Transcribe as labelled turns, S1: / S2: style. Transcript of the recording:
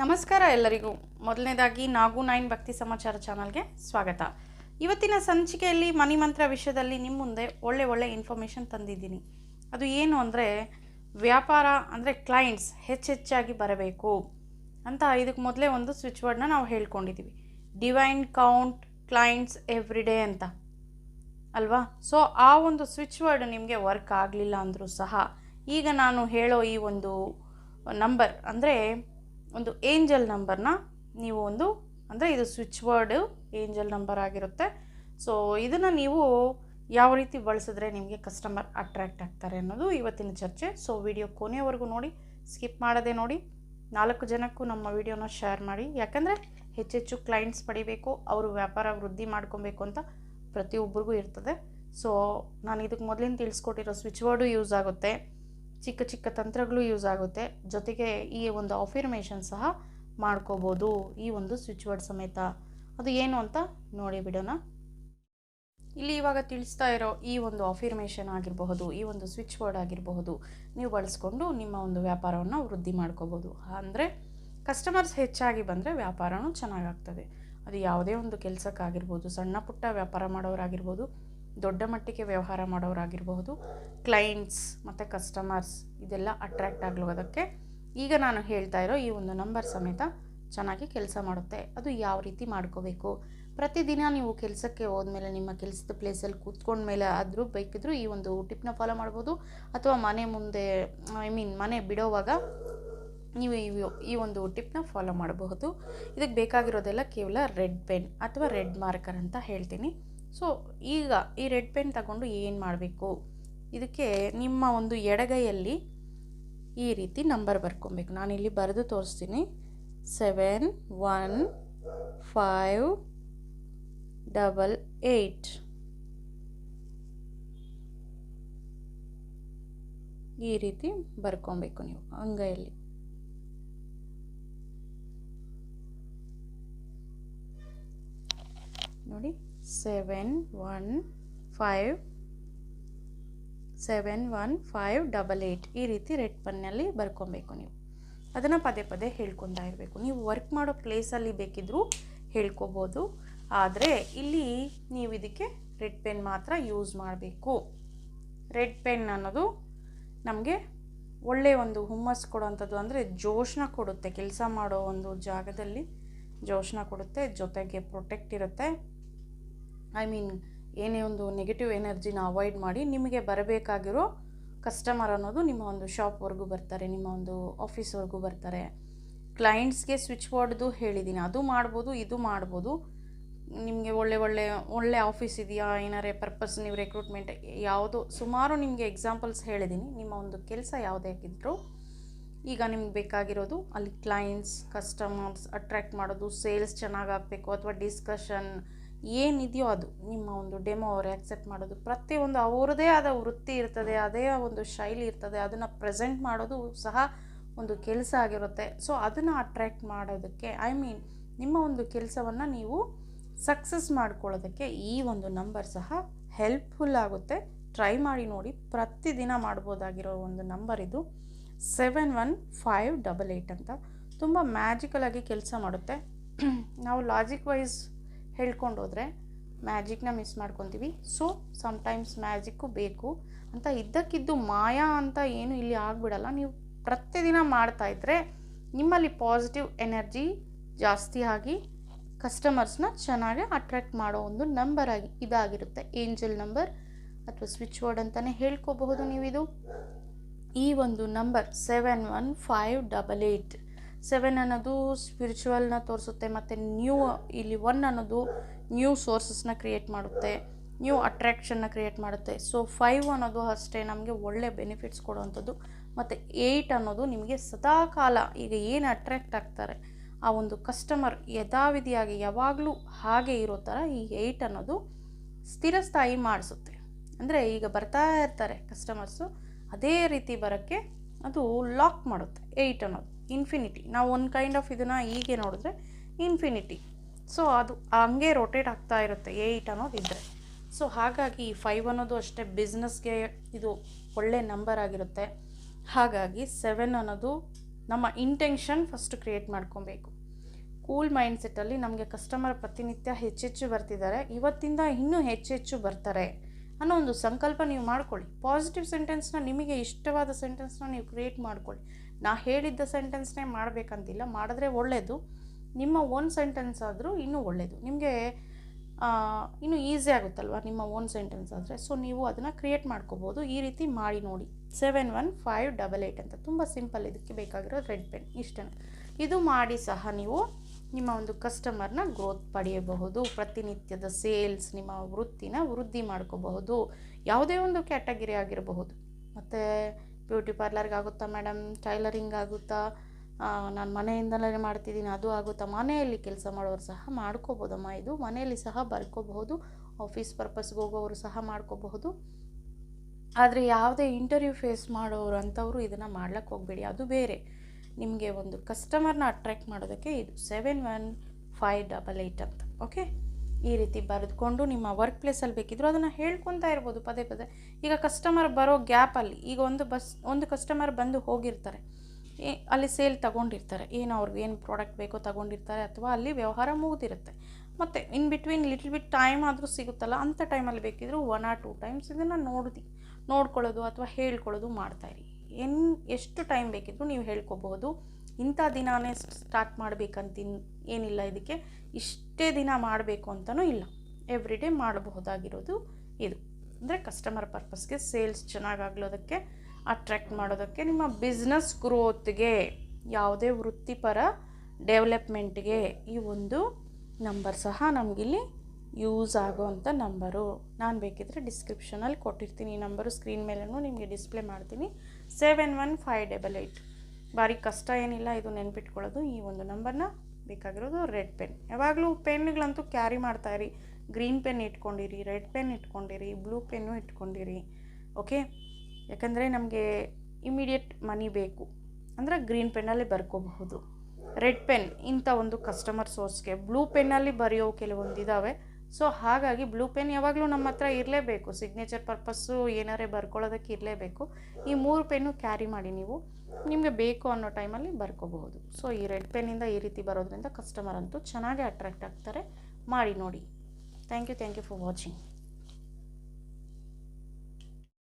S1: ನಮಸ್ಕಾರ ಎಲ್ಲರಿಗೂ. ಮೊದಲನೇದಾಗಿ ನಾಗು ನೈನ್ ಭಕ್ತಿ ಸಮಾಚಾರ ಚಾನಲ್ಗೆ ಸ್ವಾಗತ. ಇವತ್ತಿನ ಸಂಚಿಕೆಯಲ್ಲಿ ಮನಿ ಮಂತ್ರ ವಿಷಯದಲ್ಲಿ ನಿಮ್ಮ ಮುಂದೆ ಒಳ್ಳೆ ಒಳ್ಳೆ ಇನ್ಫಾರ್ಮೇಷನ್ ತಂದಿದ್ದೀನಿ. ಅದು ಏನು ಅಂದರೆ ವ್ಯಾಪಾರ ಅಂದರೆ ಕ್ಲೈಂಟ್ಸ್ ಹೆಚ್ಚೆಚ್ಚಾಗಿ ಬರಬೇಕು ಅಂತ ಇದಕ್ಕೆ ಮೊದಲೇ ಒಂದು ಸ್ವಿಚ್ ವರ್ಡ್ನ ನಾವು ಹೇಳ್ಕೊಂಡಿದ್ದೀವಿ divine count clients every day ಅಂತ. ಅಲ್ವಾ? ಸೊ ಆ ಒಂದು ಸ್ವಿಚ್ ವರ್ಡ್ ನಿಮಗೆ ವರ್ಕ್ ಆಗಲಿಲ್ಲ ಅಂದರೂ ಸಹ ಈಗ ನಾನು ಹೇಳೋ ಈ ಒಂದು ನಂಬರ್ ಅಂದರೆ ಒಂದು ಏಂಜಲ್ ನಂಬರ್ನ ನೀವು ಒಂದು ಅಂದರೆ ಇದು ಸ್ವಿಚ್ ವರ್ಡು ಏಂಜಲ್ ನಂಬರ್ ಆಗಿರುತ್ತೆ. ಸೊ ಇದನ್ನು ನೀವು ಯಾವ ರೀತಿ ಬಳಸಿದ್ರೆ ನಿಮಗೆ ಕಸ್ಟಮರ್ ಅಟ್ರ್ಯಾಕ್ಟ್ ಆಗ್ತಾರೆ ಅನ್ನೋದು ಇವತ್ತಿನ ಚರ್ಚೆ. ಸೊ ವಿಡಿಯೋ ಕೊನೆಯವರೆಗೂ ನೋಡಿ ಸ್ಕಿಪ್ ಮಾಡೋದೇ ನೋಡಿ. ನಾಲ್ಕು ಜನಕ್ಕೂ ನಮ್ಮ ವಿಡಿಯೋನ ಶೇರ್ ಮಾಡಿ. ಯಾಕಂದರೆ ಹೆಚ್ಚೆಚ್ಚು ಕ್ಲೈಂಟ್ಸ್ ಪಡಿಬೇಕು, ಅವರು ವ್ಯಾಪಾರ ವೃದ್ಧಿ ಮಾಡ್ಕೊಬೇಕು ಅಂತ ಪ್ರತಿಯೊಬ್ಬರಿಗೂ ಇರ್ತದೆ. ಸೊ ನಾನು ಇದಕ್ಕೆ ಮೊದಲಿಂದ ತಿಳಿಸ್ಕೊಟ್ಟಿರೋ ಸ್ವಿಚ್ ವರ್ಡು ಯೂಸ್ ಆಗುತ್ತೆ. ಚಿಕ್ಕ ಚಿಕ್ಕ ತಂತ್ರಗಳು ಯೂಸ್ ಆಗುತ್ತೆ. ಜೊತೆಗೆ ಈ ಒಂದು ಅಫಿರ್ಮೇಷನ್ ಸಹ ಮಾಡ್ಕೋಬೋದು ಈ ಒಂದು ಸ್ವಿಚ್ ವರ್ಡ್ ಸಮೇತ. ಅದು ಏನು ಅಂತ ನೋಡಿ ಬಿಡೋಣ. ಇಲ್ಲಿ ಇವಾಗ ತಿಳಿಸ್ತಾ ಇರೋ ಈ ಒಂದು ಅಫಿರ್ಮೇಷನ್ ಆಗಿರಬಹುದು, ಈ ಒಂದು ಸ್ವಿಚ್ ವರ್ಡ್ ಆಗಿರಬಹುದು, ನೀವು ಬಳಸ್ಕೊಂಡು ನಿಮ್ಮ ಒಂದು ವ್ಯಾಪಾರವನ್ನು ವೃದ್ಧಿ ಮಾಡ್ಕೋಬೋದು. ಅಂದರೆ ಕಸ್ಟಮರ್ಸ್ ಹೆಚ್ಚಾಗಿ ಬಂದರೆ ವ್ಯಾಪಾರವೂ ಚೆನ್ನಾಗಾಗ್ತದೆ ಅದು ಯಾವುದೇ ಒಂದು ಕೆಲಸಕ್ಕಾಗಿರ್ಬೋದು, ಸಣ್ಣ ಪುಟ್ಟ ವ್ಯಾಪಾರ ಮಾಡೋರಾಗಿರ್ಬೋದು ದೊಡ್ಡ ಮಟ್ಟಿಗೆ ವ್ಯವಹಾರ ಮಾಡೋರಾಗಿರಬಹುದು. ಕ್ಲೈಂಟ್ಸ್ ಮತ್ತು ಕಸ್ಟಮರ್ಸ್ ಇದೆಲ್ಲ ಅಟ್ರ್ಯಾಕ್ಟ್ ಅದಕ್ಕೆ. ಈಗ ನಾನು ಹೇಳ್ತಾ ಇರೋ ಈ ಒಂದು ನಂಬರ್ ಸಮೇತ ಚೆನ್ನಾಗಿ ಕೆಲಸ ಮಾಡುತ್ತೆ. ಅದು ಯಾವ ರೀತಿ ಮಾಡ್ಕೋಬೇಕು? ಪ್ರತಿದಿನ ನೀವು ಕೆಲಸಕ್ಕೆ ಹೋದ್ಮೇಲೆ ನಿಮ್ಮ ಕೆಲಸದ ಪ್ಲೇಸಲ್ಲಿ ಕೂತ್ಕೊಂಡ್ಮೇಲೆ ಆದರೂ ಬೇಕಿದ್ರೂ ಈ ಒಂದು ಟಿಪ್ನ ಫಾಲೋ ಮಾಡ್ಬೋದು. ಅಥವಾ ಮನೆ ಮುಂದೆ ಐ ಮೀನ್ ಮನೆ ಬಿಡೋವಾಗ ನೀವು ಈ ಒಂದು ಟಿಪ್ನ ಫಾಲೋ ಮಾಡಬಹುದು. ಇದಕ್ಕೆ ಬೇಕಾಗಿರೋದೆಲ್ಲ ಕೇವಲ ರೆಡ್ ಪೆನ್ ಅಥವಾ ರೆಡ್ ಮಾರ್ಕರ್ ಅಂತ ಹೇಳ್ತೀನಿ. ಸೊ, ಈಗ ಈ ರೆಡ್ ಪೆನ್ ತಗೊಂಡು ಏನು ಮಾಡಬೇಕು? ಇದಕ್ಕೆ ನಿಮ್ಮ ಒಂದು ಎಡಗೈಯಲ್ಲಿ ಈ ರೀತಿ ನಂಬರ್ ಬರ್ಕೊಬೇಕು. ಇಲ್ಲಿ ಬರೆದು ತೋರಿಸ್ತೀನಿ. Seven one five double eight ಈ ರೀತಿ ಬರ್ಕೊಬೇಕು ನೀವು ಅಂಗೈಯಲ್ಲಿ. ನೋಡಿ. Seven one five seven one five double eight ಈ ರೀತಿ ರೆಡ್ ಪನ್ನಲ್ಲಿ ಬರ್ಕೊಬೇಕು ನೀವು. ಅದನ್ನು ಪದೇ ಪದೇ ಹೇಳ್ಕೊತಾ ಇರಬೇಕು. ನೀವು ವರ್ಕ್ ಮಾಡೋ ಪ್ಲೇಸಲ್ಲಿ ಬೇಕಿದ್ದರೂ ಹೇಳ್ಕೊಬೋದು. ಆದರೆ ಇಲ್ಲಿ ನೀವು ಇದಕ್ಕೆ ರೆಡ್ ಪೆನ್ ಮಾತ್ರ ಯೂಸ್ ಮಾಡಬೇಕು. ರೆಡ್ ಪೆನ್ ಅನ್ನೋದು ನಮಗೆ ಒಳ್ಳೆಯ ಒಂದು ಹುಮ್ಮಸ್ ಕೊಡುವಂಥದ್ದು ಅಂದರೆ ಜೋಶನ ಕೊಡುತ್ತೆ. ಕೆಲಸ ಮಾಡೋ ಒಂದು ಜಾಗದಲ್ಲಿ ಜೋಶನ ಕೊಡುತ್ತೆ. ಜೊತೆಗೆ ಪ್ರೊಟೆಕ್ಟ್ ಇರುತ್ತೆ. ಐ ಮೀನ್ ಏನೇ ಒಂದು ನೆಗೆಟಿವ್ ಎನರ್ಜಿನ ಅವಾಯ್ಡ್ ಮಾಡಿ ನಿಮಗೆ ಬರಬೇಕಾಗಿರೋ ಕಸ್ಟಮರ್ ಅನ್ನೋದು ನಿಮ್ಮ ಒಂದು ಶಾಪ್ವರೆಗೂ ಬರ್ತಾರೆ, ನಿಮ್ಮ ಒಂದು ಆಫೀಸ್ವರೆಗೂ ಬರ್ತಾರೆ. ಕ್ಲೈಂಟ್ಸ್ಗೆ ಸ್ವಿಚ್ ಬೋರ್ಡ್ದು ಹೇಳಿದ್ದೀನಿ ಅದು ಮಾಡ್ಬೋದು, ಇದು ಮಾಡ್ಬೋದು. ನಿಮಗೆ ಒಳ್ಳೆ ಒಳ್ಳೆ ಒಳ್ಳೆ ಆಫೀಸ್ ಇದೆಯಾ, ಏನಾರೇ ಪರ್ಪಸ್ ನೀವು ರೆಕ್ರೂಟ್ಮೆಂಟ್ ಯಾವುದು, ಸುಮಾರು ನಿಮಗೆ ಎಕ್ಸಾಂಪಲ್ಸ್ ಹೇಳಿದ್ದೀನಿ ನಿಮ್ಮ ಒಂದು ಕೆಲಸ ಯಾವುದೇ ಆಗಿದ್ದರೂ ಈಗ ನಿಮ್ಗೆ ಬೇಕಾಗಿರೋದು ಅಲ್ಲಿ ಕ್ಲೈಂಟ್ಸ್ ಕಸ್ಟಮರ್ಸ್ ಅಟ್ರ್ಯಾಕ್ಟ್ ಮಾಡೋದು ಸೇಲ್ಸ್ ಚೆನ್ನಾಗಾಗಬೇಕು ಅಥವಾ ಡಿಸ್ಕಷನ್ ಏನಿದೆಯೋ ಅದು. ನಿಮ್ಮ ಒಂದು ಡೆಮೋ ಅವ್ರು ಆ್ಯಕ್ಸೆಪ್ಟ್ ಮಾಡೋದು. ಪ್ರತಿಯೊಂದು ಅವ್ರದ್ದೇ ಆದ ವೃತ್ತಿ ಇರ್ತದೆ, ಅದೇ ಒಂದು ಶೈಲಿ ಇರ್ತದೆ, ಅದನ್ನು ಪ್ರೆಸೆಂಟ್ ಮಾಡೋದು ಸಹ ಒಂದು ಕೆಲಸ ಆಗಿರುತ್ತೆ. ಸೊ ಅದನ್ನು ಅಟ್ರ್ಯಾಕ್ಟ್ ಮಾಡೋದಕ್ಕೆ ಐ ಮೀನ್ ನಿಮ್ಮ ಒಂದು ಕೆಲಸವನ್ನು ನೀವು ಸಕ್ಸಸ್ ಮಾಡ್ಕೊಳ್ಳೋದಕ್ಕೆ ಈ ಒಂದು ನಂಬರ್ ಸಹ ಹೆಲ್ಪ್ಫುಲ್ ಆಗುತ್ತೆ. ಟ್ರೈ ಮಾಡಿ ನೋಡಿ. ಪ್ರತಿದಿನ ಮಾಡ್ಬೋದಾಗಿರೋ ಒಂದು ನಂಬರ್ ಇದು seven one five double eight ಅಂತ. ತುಂಬ ಮ್ಯಾಜಿಕಲಾಗಿ ಕೆಲಸ ಮಾಡುತ್ತೆ. ನಾವು ಲಾಜಿಕ್ ವೈಸ್ ಹೇಳ್ಕೊಂಡು ಹೋದರೆ ಮ್ಯಾಜಿಕ್ನ ಮಿಸ್ ಮಾಡ್ಕೊತೀವಿ. ಸೊ ಸಮ್ಟೈಮ್ಸ್ ಮ್ಯಾಜಿಕ್ಕು ಬೇಕು. ಅಂತ ಇದ್ದಕ್ಕಿದ್ದು ಮಾಯಾ ಅಂತ ಏನು ಇಲ್ಲಿ ಆಗಿಬಿಡಲ್ಲ. ನೀವು ಪ್ರತಿದಿನ ಮಾಡ್ತಾಯಿದ್ರೆ ನಿಮ್ಮಲ್ಲಿ ಪಾಸಿಟಿವ್ ಎನರ್ಜಿ ಜಾಸ್ತಿ ಆಗಿ ಕಸ್ಟಮರ್ಸ್ನ ಚೆನ್ನಾಗಿ ಅಟ್ರ್ಯಾಕ್ಟ್ ಮಾಡೋ ಒಂದು ನಂಬರ್ ಆಗಿ ಇದಾಗಿರುತ್ತೆ. ಏಂಜಲ್ ನಂಬರ್ ಅಥವಾ ಸ್ವಿಚ್ ವರ್ಡ್ ಅಂತಲೇ ಹೇಳ್ಕೋಬಹುದು ನೀವಿದು. ಈ ಒಂದು number seven one five double eight seven ಅನ್ನೋದು ಸ್ಪಿರಿಚುವಲ್ನ ತೋರಿಸುತ್ತೆ, ಮತ್ತು ನ್ಯೂ ಇಲ್ಲಿ ಒನ್ ಅನ್ನೋದು ನ್ಯೂ ಸೋರ್ಸಸ್ನ ಕ್ರಿಯೇಟ್ ಮಾಡುತ್ತೆ ನ್ಯೂ ಅಟ್ರ್ಯಾಕ್ಷನ್ನ ಕ್ರಿಯೇಟ್ ಮಾಡುತ್ತೆ. ಸೊ ಫೈವ್ ಅನ್ನೋದು ಅಷ್ಟೇ ನಮಗೆ ಒಳ್ಳೆ ಬೆನಿಫಿಟ್ಸ್ ಕೊಡುವಂಥದ್ದು. ಮತ್ತು ಏಯ್ಟ್ ಅನ್ನೋದು ನಿಮಗೆ ಸದಾ ಕಾಲ ಈಗ ಏನು ಅಟ್ರ್ಯಾಕ್ಟ್ ಆಗ್ತಾರೆ, ಆ ಒಂದು ಕಸ್ಟಮರ್ ಯಥಾವಿಧಿಯಾಗಿ ಯಾವಾಗಲೂ ಹಾಗೆ ಇರೋ ಥರ ಈ ಏಯ್ಟ್ ಅನ್ನೋದು ಸ್ಥಿರಸ್ಥಾಯಿ ಮಾಡಿಸುತ್ತೆ. ಅಂದರೆ ಈಗ ಬರ್ತಾ ಇರ್ತಾರೆ ಕಸ್ಟಮರ್ಸು ಅದೇ ರೀತಿ ಬರೋಕ್ಕೆ ಅದು ಲಾಕ್ ಮಾಡುತ್ತೆ ಏಯ್ಟ್ ಅನ್ನೋದು. ಇನ್ಫಿನಿಟಿ ನಾವು ಒಂದು ಕೈಂಡ್ ಆಫ್ ಇದನ್ನು ಹೀಗೆ ನೋಡಿದ್ರೆ ಇನ್ಫಿನಿಟಿ ಸೊ ಅದು ಹಂಗೆ ರೊಟೇಟ್ ಆಗ್ತಾ ಇರುತ್ತೆ ಏಯ್ಟ್ ಅನ್ನೋದು ಇದ್ದರೆ ಸೊ ಹಾಗಾಗಿ ಫೈವ್ ಅನ್ನೋದು ಅಷ್ಟೇ ಬಿಸ್ನೆಸ್ಗೆ ಇದು ಒಳ್ಳೆ ನಂಬರ್ ಆಗಿರುತ್ತೆ. ಹಾಗಾಗಿ ಸೆವೆನ್ ಅನ್ನೋದು ನಮ್ಮ ಇಂಟೆನ್ಷನ್ ಫಸ್ಟ್ ಕ್ರಿಯೇಟ್ ಮಾಡ್ಕೊಬೇಕು. ಕೂಲ್ ಮೈಂಡ್ಸೆಟ್ಟಲ್ಲಿ ನಮಗೆ ಕಸ್ಟಮರ್ ಪ್ರತಿನಿತ್ಯ ಹೆಚ್ಚೆಚ್ಚು ಬರ್ತಿದ್ದಾರೆ. ಇವತ್ತಿಂದ ಇನ್ನೂ ಹೆಚ್ಚೆಚ್ಚು ಬರ್ತಾರೆ ಅನ್ನೋ ಒಂದು ಸಂಕಲ್ಪ ನೀವು ಮಾಡ್ಕೊಳ್ಳಿ. ಪಾಸಿಟಿವ್ ಸೆಂಟೆನ್ಸ್ನ ನಿಮಗೆ ಇಷ್ಟವಾದ ಸೆಂಟೆನ್ಸ್ನ ನೀವು ಕ್ರಿಯೇಟ್ ಮಾಡ್ಕೊಳ್ಳಿ. ನಾ ಹೇಳಿದ್ದ ಸೆಂಟೆನ್ಸ್ನೇ ಮಾಡಬೇಕಂತಿಲ್ಲ, ಮಾಡಿದ್ರೆ ಒಳ್ಳೆಯದು ನಿಮ್ಮ ಓನ್ ಸೆಂಟೆನ್ಸ್ ಆದರೂ ಇನ್ನೂ ಒಳ್ಳೆಯದು ನಿಮಗೆ ಇನ್ನೂ ಈಸಿ ಆಗುತ್ತಲ್ವ ನಿಮ್ಮ ಓನ್ ಸೆಂಟೆನ್ಸ್ ಆದರೆ? ಸೊ ನೀವು ಅದನ್ನು ಕ್ರಿಯೇಟ್ ಮಾಡ್ಕೋಬೋದು. ಈ ರೀತಿ ಮಾಡಿ ನೋಡಿ. Seven one five double eight ಅಂತ. ತುಂಬ ಸಿಂಪಲ್ ಇದಕ್ಕೆ ಬೇಕಾಗಿರೋ ರೆಡ್ ಪೆನ್ ಇಷ್ಟೇ ಇದು ಮಾಡಿ ಸಹ ನೀವು ನಿಮ್ಮ ಒಂದು ಕಸ್ಟಮರ್ನ ಗ್ರೋತ್ ಪಡೆಯಬಹುದು. ಪ್ರತಿನಿತ್ಯದ ಸೇಲ್ಸ್ ನಿಮ್ಮ ವೃತ್ತಿನ ವೃದ್ಧಿ ಮಾಡ್ಕೋಬಹುದು. ಯಾವುದೇ ಒಂದು ಕ್ಯಾಟಗಿರಿ ಆಗಿರಬಹುದು. ಮತ್ತು ಬ್ಯೂಟಿ ಪಾರ್ಲರ್ಗೆ ಆಗುತ್ತಾ ಮೇಡಮ್? ಟೈಲರಿಂಗ್ ಆಗುತ್ತಾ? ನಾನು ಮನೆಯಿಂದಲೇ ಮಾಡ್ತಿದ್ದೀನಿ, ಅದು ಆಗುತ್ತಾ? ಮನೆಯಲ್ಲಿ ಕೆಲಸ ಮಾಡೋರು ಸಹ ಮಾಡ್ಕೋಬೋದಮ್ಮ. ಇದು ಮನೆಯಲ್ಲಿ ಸಹ ಬರ್ಕೋಬಹುದು, ಆಫೀಸ್ ಪರ್ಪಸ್ಗೆ ಹೋಗೋರು ಸಹ ಮಾಡ್ಕೋಬಹುದು. ಆದರೆ ಯಾವುದೇ ಇಂಟರ್ವ್ಯೂ ಫೇಸ್ ಮಾಡೋರು ಅಂಥವ್ರು ಇದನ್ನು ಮಾಡ್ಲಿಕ್ಕೆ ಹೋಗಬೇಡಿ, ಅದು ಬೇರೆ. ನಿಮಗೆ ಒಂದು ಕಸ್ಟಮರ್ನ ಅಟ್ರ್ಯಾಕ್ಟ್ ಮಾಡೋದಕ್ಕೆ ಇದು seven one five double eight ಅಂತ, ಓಕೆ? ಈ ರೀತಿ ಬರೆದುಕೊಂಡು ನಿಮ್ಮ ವರ್ಕ್ ಪ್ಲೇಸಲ್ಲಿ ಬೇಕಿದ್ರು ಅದನ್ನು ಹೇಳ್ಕೊತಾ ಇರ್ಬೋದು ಪದೇ ಪದೇ. ಈಗ ಕಸ್ಟಮರ್ ಬರೋ ಗ್ಯಾಪಲ್ಲಿ ಈಗ ಒಂದು ಬಸ್ ಒಂದು ಕಸ್ಟಮರ್ ಬಂದು ಹೋಗಿರ್ತಾರೆ. ಅಲ್ಲಿ ಸೇಲ್ ತಗೊಂಡಿರ್ತಾರೆ. ಏನು ಅವ್ರಿಗೆ ಏನು ಪ್ರಾಡಕ್ಟ್ ಬೇಕೋ ತಗೊಂಡಿರ್ತಾರೆ ಅಥವಾ ಅಲ್ಲಿ ವ್ಯವಹಾರ ಮುಗಿದಿರುತ್ತೆ. ಮತ್ತು in between little bit time ಆದರೂ ಸಿಗುತ್ತಲ್ಲ ಅಂಥ ಟೈಮಲ್ಲಿ ಬೇಕಿದ್ರು ಒನ್ ಆರ್ ಟೂ ಟೈಮ್ಸ್ ಇದನ್ನು ನೋಡ್ದು, ನೋಡ್ಕೊಳ್ಳೋದು ಅಥವಾ ಹೇಳ್ಕೊಳ್ಳೋದು ಮಾಡ್ತಾಯಿರಿ ಏನು ಎಷ್ಟು ಟೈಮ್ ಬೇಕಿದ್ರು ನೀವು ಹೇಳ್ಕೊಬಹುದು. ಇಂಥ ದಿನಾನೇ ಸ್ಟಾರ್ಟ್ ಮಾಡಬೇಕಂತ ಏನಿಲ್ಲ ಇದಕ್ಕೆ. ಇಷ್ಟೇ ದಿನ ಮಾಡಬೇಕು ಅಂತಲೂ ಇಲ್ಲ. ಎವ್ರಿ ಡೇ ಮಾಡಬಹುದಾಗಿರೋದು ಇದು. ಅಂದರೆ ಕಸ್ಟಮರ್ ಪರ್ಪಸ್ಗೆ ಸೇಲ್ಸ್ ಚೆನ್ನಾಗಾಗ್ಲೋದಕ್ಕೆ ಅಟ್ರ್ಯಾಕ್ಟ್ ಮಾಡೋದಕ್ಕೆ, ನಿಮ್ಮ ಬಿಸ್ನೆಸ್ ಗ್ರೋತ್ಗೆ, ಯಾವುದೇ ವೃತ್ತಿಪರ ಡೆವಲಪ್ಮೆಂಟ್ಗೆ ಈ ಒಂದು ನಂಬರ್ ಸಹ ನಮಗಿಲ್ಲಿ ಯೂಸ್ ಆಗೋವಂಥ ನಂಬರು. ನಾನು ಬೇಕಿದ್ದರೆ ಡಿಸ್ಕ್ರಿಪ್ಷನಲ್ಲಿ ಕೊಟ್ಟಿರ್ತೀನಿ ಈ ನಂಬರು. ಸ್ಕ್ರೀನ್ ಮೇಲೂ ನಿಮಗೆ ಡಿಸ್ಪ್ಲೇ ಮಾಡ್ತೀನಿ. Seven one five double eight. ಭಾರಿ ಕಷ್ಟ ಏನಿಲ್ಲ, ಇದು ನೆನ್ಪಿಟ್ಕೊಳ್ಳೋದು. ಈ ಒಂದು ನಂಬರ್ನ ಬೇಕಾಗಿರೋದು ರೆಡ್ ಪೆನ್. ಯಾವಾಗಲೂ ಪೆನ್ಗಳಂತೂ ಕ್ಯಾರಿ ಮಾಡ್ತಾ ಇರಿ. ಗ್ರೀನ್ ಪೆನ್ ಇಟ್ಕೊಂಡಿರಿ, ರೆಡ್ ಪೆನ್ ಇಟ್ಕೊಂಡಿರಿ, ಬ್ಲೂ ಪೆನ್ನು ಇಟ್ಕೊಂಡಿರಿ, ಓಕೆ? ಯಾಕಂದರೆ ನಮಗೆ ಇಮಿಡಿಯೇಟ್ ಮನಿ ಬೇಕು. ಅಂದರೆ ಗ್ರೀನ್ ಪೆನ್ನಲ್ಲಿ ಬರ್ಕೋಬಹುದು. ರೆಡ್ ಪೆನ್ ಇಂಥ ಒಂದು ಕಸ್ಟಮರ್ ಸೋರ್ಸ್ಗೆ, ಬ್ಲೂ ಪೆನ್ನಲ್ಲಿ ಬರೆಯೋ ಕೆಲವೊಂದು ಇದ್ದಾವೆ ಸೊ ಹಾಗಾಗಿ ಬ್ಲೂ ಪೆನ್ ಯಾವಾಗಲೂ ನಮ್ಮ ಹತ್ರ ಇರಲೇಬೇಕು. ಸಿಗ್ನೇಚರ್ ಪರ್ಪಸ್ಸು ಏನಾರೇ ಬರ್ಕೊಳ್ಳೋದಕ್ಕೆ ಇರಲೇಬೇಕು. ಈ ಮೂರು ಪೆನ್ನು ಕ್ಯಾರಿ ಮಾಡಿ ನೀವು ನಿಮಗೆ ಬೇಕು ಅನ್ನೋ ಟೈಮಲ್ಲಿ ಬರ್ಕೋಬಹುದು. ಸೊ ಈ ರೆಡ್ ಪೆನ್ನಿಂದ ಈ ರೀತಿ ಬರೋದ್ರಿಂದ ಕಸ್ಟಮರ್ ಅಂತೂ ಚೆನ್ನಾಗೇ ಅಟ್ರಾಕ್ಟ್ ಆಗ್ತಾರೆ. ಮಾಡಿ ನೋಡಿ. Thank you thank you for watching